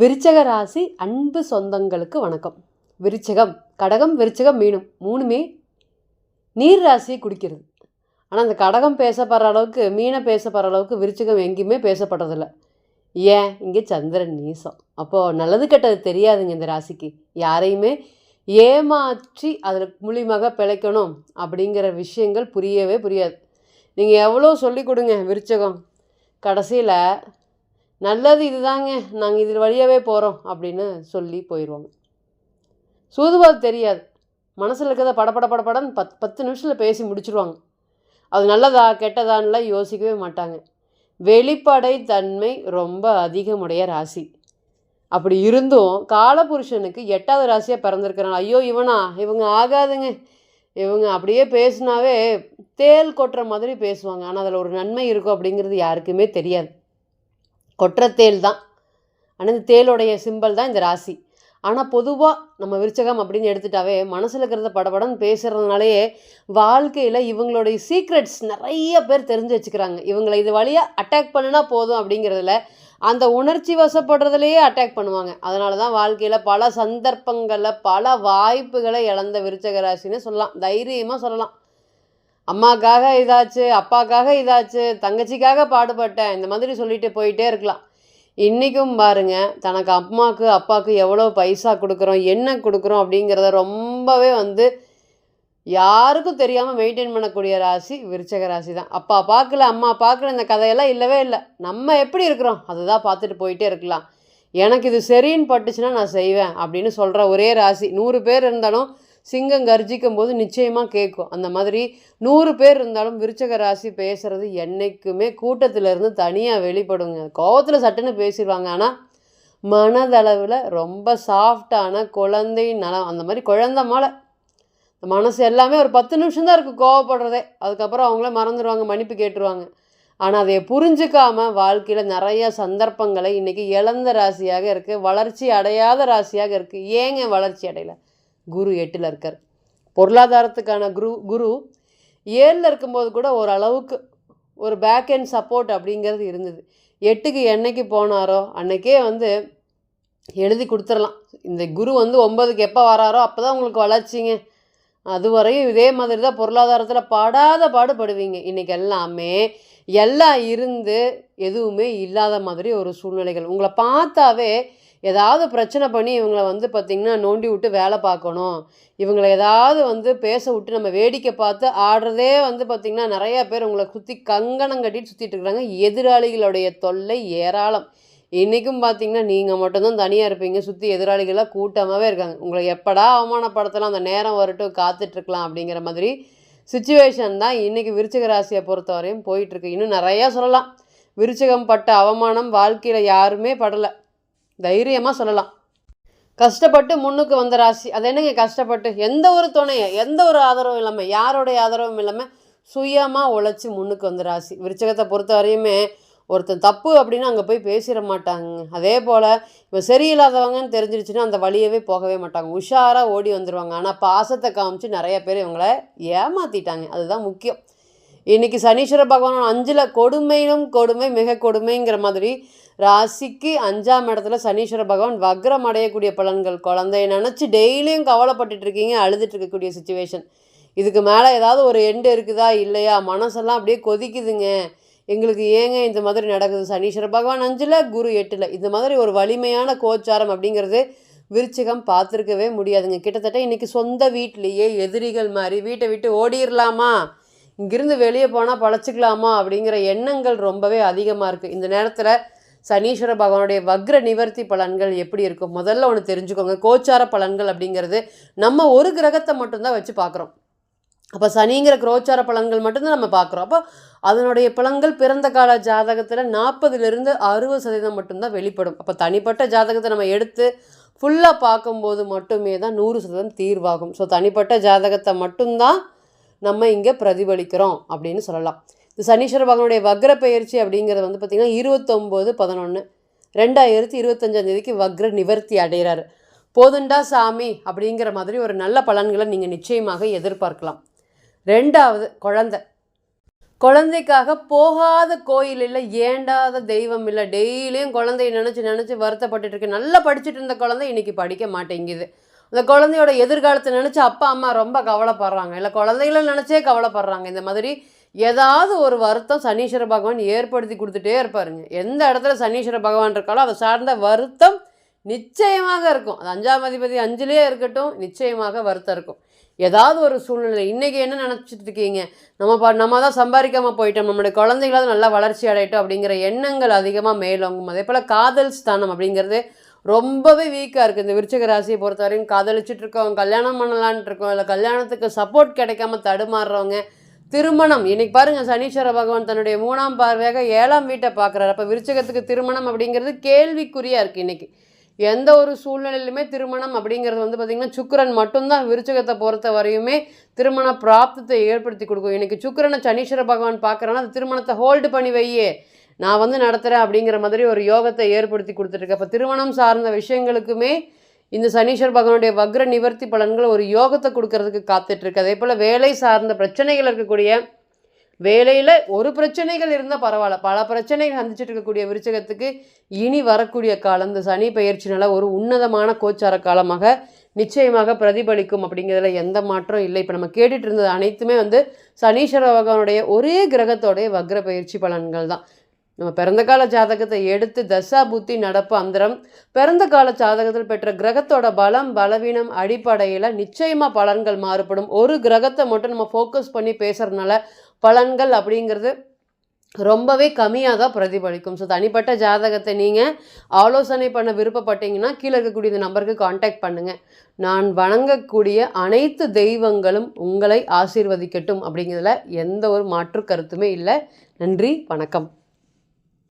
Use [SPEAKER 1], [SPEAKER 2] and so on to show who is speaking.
[SPEAKER 1] விருச்சக ராசி அன்பு சொந்தங்களுக்கு வணக்கம். விருச்சகம் கடகம் விருச்சகம் மீனும் மூணுமே நீர் ராசியை குடிக்கிறது ஆனால் அந்த கடகம் பேசப்படுற அளவுக்கு மீனை பேசப்படுற அளவுக்கு விருச்சகம் எங்கேயுமே பேசப்படுறதில்ல. ஏன்? இங்கே சந்திரன் நீசம். அப்போது நல்லது கெட்டது தெரியாதுங்க இந்த ராசிக்கு. யாரையுமே ஏமாற்றி அதில் மூலியமாக பிழைக்கணும் அப்படிங்கிற விஷயங்கள் புரியவே புரியாது. நீங்கள் எவ்வளோ சொல்லி கொடுங்க விருச்சகம். கடைசியில் நல்லது இதுதாங்க நாங்கள் இது வழியாகவே போகிறோம் அப்படின்னு சொல்லி போயிடுவாங்க சூதுவாது தெரியாது. மனசில் இருக்கிறத படபட படபடன்னு பத் பத்து நிமிஷத்தில் பேசி முடிச்சிருவாங்க. அது நல்லதா கெட்டதான்லாம் யோசிக்கவே மாட்டாங்க. வெளிப்படை தன்மை ரொம்ப அதிகமுடைய ராசி. அப்படி இருந்தும் காலபுருஷனுக்கு எட்டாவது ராசியாக பிறந்திருக்கிறான். ஐயோ இவனா இவங்க ஆகாதுங்க. இவங்க அப்படியே பேசுனாவே தேல் கொட்டுற மாதிரி பேசுவாங்க. ஆனால் அதில் ஒரு நன்மை இருக்கும் அப்படிங்கிறது யாருக்குமே தெரியாது. கொற்ற தேல் தான். ஆனால் இந்த தேலுடைய சிம்பல் தான் இந்த ராசி. ஆனால் பொதுவாக நம்ம விருச்சகம் அப்படின்னு எடுத்துட்டாவே மனசில் இருக்கிறத படபடன்னு பேசுகிறதுனாலேயே வாழ்க்கையில் இவங்களுடைய சீக்ரெட்ஸ் நிறைய பேர் தெரிஞ்சு வச்சுக்கிறாங்க. இவங்களை இது வழியாக அட்டாக் பண்ணுனா போதும் அப்படிங்கிறதுல அந்த உணர்ச்சி வசப்படுறதுலையே அட்டாக் பண்ணுவாங்க. அதனால தான் வாழ்க்கையில் பல சந்தர்ப்பங்களில் பல வாய்ப்புகளை இழந்த விருச்சக ராசின்னு சொல்லலாம். தைரியமாக சொல்லலாம். அம்மாக்காக இதாச்சு அப்பாக்காக இதாச்சு தங்கச்சிக்காக பாடுபட்டேன். இந்த மாதிரி சொல்லிட்டு போயிட்டே இருக்கலாம். இன்றைக்கும் பாருங்கள் தனக்கு அம்மாவுக்கு அப்பாவுக்கு எவ்வளோ பைசா கொடுக்குறோம் என்ன கொடுக்குறோம் அப்படிங்கிறத ரொம்பவே வந்து யாருக்கும் தெரியாமல் மெயின்டைன் பண்ணக்கூடிய ராசி விருச்சக ராசி தான். அப்பா பார்க்கல அம்மா பார்க்கல இந்த கதையெல்லாம் இல்லவே இல்லை. நம்ம எப்படி இருக்கிறோம்? அதுதான் பார்த்துட்டு போயிட்டே இருக்கலாம். எனக்கு இது சரின்னு பட்டுச்சுன்னா நான் செய்வேன் அப்படின்னு சொல்கிற ஒரே ராசி. நூறு பேர் இருந்தாலும் சிங்கம் கர்ஜிக்கும் போது நிச்சயமாக கேட்கும் அந்த மாதிரி நூறு பேர் இருந்தாலும் விருச்சக ராசி பேசுகிறது என்றைக்குமே கூட்டத்தில் இருந்து தனியாக வெளிப்படுங்க. கோவத்தில் சட்டுன்னு பேசிடுவாங்க. ஆனால் மனதளவில் ரொம்ப சாஃப்டான குழந்தை நலம் அந்த மாதிரி குழந்த மாலை. மனசு எல்லாமே ஒரு பத்து நிமிஷம் தான் இருக்குது கோவப்படுறதே. அதுக்கப்புறம் அவங்களே மறந்துடுவாங்க மன்னிப்பு கேட்டுருவாங்க. ஆனால் அதை புரிஞ்சுக்காம வாழ்க்கையில் நிறைய சந்தர்ப்பங்களை இன்றைக்கி இழந்த ராசியாக இருக்குது வளர்ச்சி அடையாத ராசியாக இருக்குது ஏங்க வளர்ச்சி அடையலை? குரு எட்டில் இருக்கார். பொருளாதாரத்துக்கான குரு குரு ஏழில் இருக்கும்போது கூட ஓரளவுக்கு ஒரு பேக் அண்ட் சப்போர்ட் அப்படிங்கிறது இருந்தது. எட்டுக்கு என்னைக்கு போனாரோ அன்னைக்கே வந்து எழுதி கொடுத்துடலாம். இந்த குரு வந்து ஒம்பதுக்கு எப்போ வராரோ அப்போ தான் உங்களுக்கு வளர்ச்சிங்க. அதுவரையும் இதே மாதிரி தான் பொருளாதாரத்தில் படாத பாடுபடுவீங்க. இன்றைக்கி எல்லாமே எல்லாம் இருந்து எதுவுமே இல்லாத மாதிரி ஒரு சூழ்நிலைகள். உங்களை பார்த்தாவே ஏதாவது பிரச்சனை பண்ணி இவங்களை வந்து பார்த்திங்கன்னா நோண்டி விட்டு வேலை பார்க்கணும். இவங்களை ஏதாவது வந்து பேச விட்டு நம்ம வேடிக்கை பார்த்து ஆடுறதே வந்து பார்த்திங்கன்னா நிறையா பேர் உங்களை சுற்றி கங்கணம் கட்டிட்டு சுற்றிட்டு இருக்கிறாங்க. எதிராளிகளுடைய தொல்லை ஏராளம். இன்றைக்கும் பார்த்தீங்கன்னா நீங்கள் மட்டும்தான் தனியாக இருப்பீங்க. சுற்றி எதிராளிகளாக கூட்டமாகவே இருக்காங்க. உங்களை எப்படா அவமானப்படுத்தலாம்? அந்த நேரம் வரட்டும் காத்துட்ருக்கலாம் அப்படிங்கிற மாதிரி சுச்சுவேஷன் தான் இன்றைக்கி விருச்சிக ராசியை பொறுத்த வரையும் போயிட்டுருக்கு இன்னும் நிறையா சொல்லலாம். விருச்சிகம் பட்ட அவமானம் வாழ்க்கையில் யாருமே படலை. தைரியமாக சொல்லலாம். கஷ்டப்பட்டு முன்னுக்கு வந்த ராசி அது என்னங்க கஷ்டப்பட்டு? எந்த ஒரு துணையை எந்த ஒரு ஆதரவும் இல்லாமல் யாரோடைய ஆதரவும் இல்லாமல் சுயமாக உழைச்சி முன்னுக்கு வந்த ராசி. விருச்சகத்தை பொறுத்த வரையுமே ஒருத்தன் தப்பு அப்படின்னு அங்கே போய் பேசிட மாட்டாங்க. அதே போல் இப்போ சரியில்லாதவங்கன்னு தெரிஞ்சிருச்சுன்னா அந்த வழியவே போகவே மாட்டாங்க. உஷாராக ஓடி வந்துடுவாங்க ஆனால் பாசத்தை காமிச்சு நிறைய பேர் இவங்கள ஏமாற்றிட்டாங்க அதுதான் முக்கியம். இன்றைக்கி சனீஸ்வர பகவான் அஞ்சில் கொடுமையிலும் கொடுமை மிக கொடுமைங்கிற மாதிரி ராசிக்கு அஞ்சாம் இடத்துல சனீஸ்வர பகவான் வக்ரம் அடையக்கூடிய பலன்கள். குழந்தைய நினச்சி டெய்லியும் கவலைப்பட்டுட்டு இருக்கீங்க அழுதுட்டு இருக்கக்கூடிய சுச்சுவேஷன் இதுக்கு மேலே ஏதாவது ஒரு எண்டு இருக்குதா இல்லையா? மனசெல்லாம் அப்படியே கொதிக்குதுங்க. எங்களுக்கு ஏங்க இந்த மாதிரி நடக்குது? சனீஸ்வர பகவான் அஞ்சில் குரு எட்டில். இந்த மாதிரி ஒரு வலிமையான கோச்சாரம் அப்படிங்கிறது விருச்சிகம் பார்த்துருக்கவே முடியாதுங்க. கிட்டத்தட்ட இன்றைக்கி சொந்த வீட்லேயே எதிரிகள் மாதிரி வீட்டை விட்டு ஓடிடலாமா இங்கிருந்து வெளியே போனால் பழச்சிக்கலாமா அப்படிங்கிற எண்ணங்கள் ரொம்பவே அதிகமாக இருக்குது இந்த நேரத்தில் சனீஸ்வர பகவானுடைய வக்ர நிவர்த்தி பலன்கள் எப்படி இருக்கும் முதல்ல ஒன்று தெரிஞ்சுக்கோங்க. கோச்சார பலன்கள் அப்படிங்கிறது நம்ம ஒரு கிரகத்தை மட்டும்தான் வச்சு பார்க்குறோம் அப்போ சனிங்கிற குரோச்சார பலன்கள் மட்டும்தான் நம்ம பார்க்குறோம் அப்போ அதனுடைய பலன்கள் பிறந்த கால ஜாதகத்தில் நாற்பதுலேருந்து அறுபது சதவீதம் மட்டும்தான் வெளிப்படும். அப்போ தனிப்பட்ட ஜாதகத்தை நம்ம எடுத்து ஃபுல்லாக பார்க்கும்போது மட்டுமே தான் நூறு சதவீதம் தீர்வாகும். ஸோ தனிப்பட்ட ஜாதகத்தை மட்டும்தான் நம்ம இங்கே பிரதிபலிக்கிறோம் அப்படின்னு சொல்லலாம். இந்த சனீஸ்வர பகவானுடைய வக்ர பயிற்சி அப்படிங்கிறது வந்து பார்த்திங்கன்னா இருபத்தொம்போது பதினொன்று ரெண்டாயிரத்தி இருபத்தஞ்சாந்தேதிக்கு வக்ர நிவர்த்தி அடைகிறாரு. போதுண்டா சாமி அப்படிங்கிற மாதிரி ஒரு நல்ல பலன்களை நீங்கள் நிச்சயமாக எதிர்பார்க்கலாம். ரெண்டாவது குழந்தை. குழந்தைக்காக போகாத கோயில் இல்லை ஏண்டாத தெய்வம் இல்லை. டெய்லியும் குழந்தைய நினச்சி நினச்சி வருத்தப்பட்டுட்டு இருக்கு. நல்லா படிச்சுட்டு இருந்த குழந்தை இன்றைக்கி படிக்க மாட்டேங்குது. அந்த குழந்தையோட எதிர்காலத்தை நினச்சி அப்பா அம்மா ரொம்ப கவலைப்படுறாங்க. இல்லை குழந்தைகளை நினச்சே கவலைப்படுறாங்க. இந்த மாதிரி ஏதாவது ஒரு வருத்தம் சனீஸ்வர பகவான் ஏற்படுத்தி கொடுத்துட்டே இருப்பாருங்க. எந்த இடத்துல சனீஸ்வர பகவான் இருக்காலோ அதை சார்ந்த வருத்தம் நிச்சயமாக இருக்கும். அது அஞ்சாம் அதிபதி அஞ்சுலேயே இருக்கட்டும் நிச்சயமாக வருத்தம் இருக்கும். ஏதாவது ஒரு சூழ்நிலை. இன்றைக்கி என்ன நினச்சிட்டு இருக்கீங்க? நம்ம பா நம்ம தான் சம்பாதிக்காமல் போயிட்டோம். நம்மளுடைய குழந்தைகளாவது நல்லா வளர்ச்சி அடையட்டும் அப்படிங்கிற எண்ணங்கள் அதிகமாக மேலோங்கும். அதே போல் காதல் ஸ்தானம் அப்படிங்கிறது ரொம்பவே வீக்காக இருக்குது இந்த விருச்சக ராசியை பொறுத்த வரைக்கும் காதலிச்சுட்டு இருக்கவங்க கல்யாணம் பண்ணலான்ட்டு இருக்கோம் இல்லை கல்யாணத்துக்கு சப்போர்ட் கிடைக்காம தடுமாறுறவங்க திருமணம். இன்னைக்கு பாருங்க சனீஸ்வர பகவான் தன்னுடைய மூணாம் பார்வையாக ஏழாம் வீட்டை பார்க்குறாரு. அப்போ விருச்சகத்துக்கு திருமணம் அப்படிங்கிறது கேள்விக்குறியாக இருக்குது இன்றைக்கி எந்த ஒரு சூழ்நிலையிலுமே திருமணம் அப்படிங்கிறது வந்து பார்த்திங்கன்னா சுக்கிரன் மட்டும்தான் விருச்சகத்தை பொறுத்த வரையுமே திருமண பிராப்தத்தை ஏற்படுத்தி கொடுக்கும். இன்றைக்கி சுக்கிரனை சனீஸ்வர பகவான் பார்க்குறேன்னா அந்த திருமணத்தை ஹோல்டு பண்ணி வையே. நான் வந்து நடத்துகிறேன் அப்படிங்கிற மாதிரி ஒரு யோகத்தை ஏற்படுத்தி கொடுத்துட்ருக்கேன் அப்போ திருமணம் சார்ந்த விஷயங்களுக்குமே இந்த சனீஸ்வர் பகவானுடைய வக்ர நிவர்த்தி பலன்கள் ஒரு யோகத்தை கொடுக்கறதுக்கு காத்துட்ருக்கு. அதே போல் வேலை சார்ந்த பிரச்சனைகள் இருக்கக்கூடிய வேலையில் ஒரு பிரச்சனைகள் இருந்தால் பரவாயில்ல. பல பிரச்சனைகள் சந்திச்சுட்டு இருக்கக்கூடிய விருச்சகத்துக்கு இனி வரக்கூடிய காலம் இந்த சனி பயிற்சினால் ஒரு உன்னதமான கோச்சார காலமாக நிச்சயமாக பிரதிபலிக்கும் அப்படிங்கிறதுல எந்த மாற்றம் இல்லை. இப்போ நம்ம கேட்டுட்டு இருந்தது அனைத்துமே வந்து சனீஸ்வர பகவானுடைய ஒரே கிரகத்தோடைய வக்ர பயிற்சி பலன்கள் தான். நம்ம பிறந்த கால ஜாதகத்தை எடுத்து தசா புத்தி நடப்பு அந்தரம். பிறந்த கால ஜாதகத்தில் பெற்ற கிரகத்தோட பலம் பலவீனம் அடிப்படையில் நிச்சயமாக பலன்கள் மாறுபடும். ஒரு கிரகத்தை மட்டும் நம்ம ஃபோக்கஸ் பண்ணி பேசுகிறதுனால பலன்கள் அப்படிங்கிறது ரொம்பவே கம்மியாக தான் பிரதிபலிக்கும். ஸோ தனிப்பட்ட ஜாதகத்தை நீங்கள் ஆலோசனை பண்ண விருப்பப்பட்டீங்கன்னா கீழே இருக்கக்கூடிய இந்த நம்பருக்கு காண்டாக்ட் பண்ணுங்கள் நான் வணங்கக்கூடிய அனைத்து தெய்வங்களும் உங்களை ஆசீர்வதிக்கட்டும் அப்படிங்கிறதுல எந்த ஒரு மாற்று கருத்துமே இல்லை. நன்றி வணக்கம்.